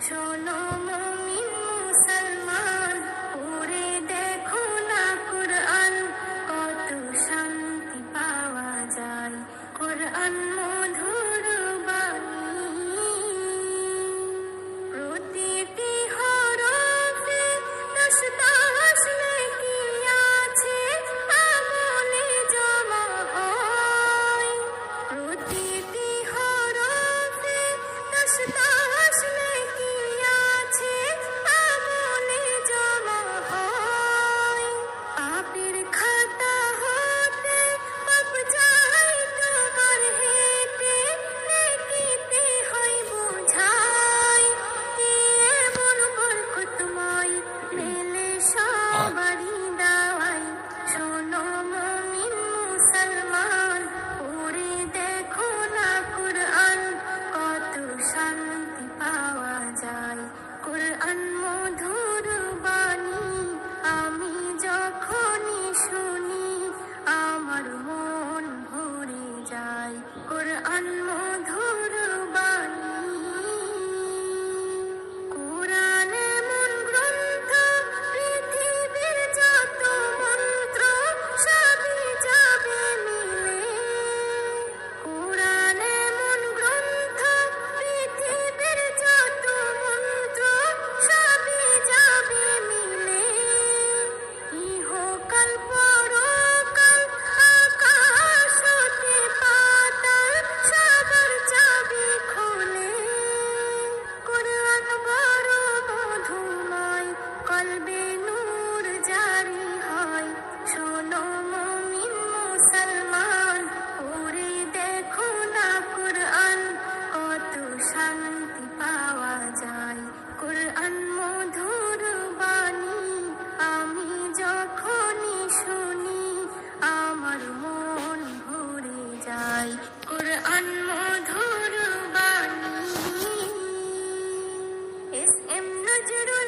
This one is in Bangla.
শোনো মমিন মুসলমান পড়ে দেখো না কোরআন কত শান্তি পাওয়া যায়। কোরআন আমার মন ভরে যায়। কোরআন মধুর বাণী। S M Nazrul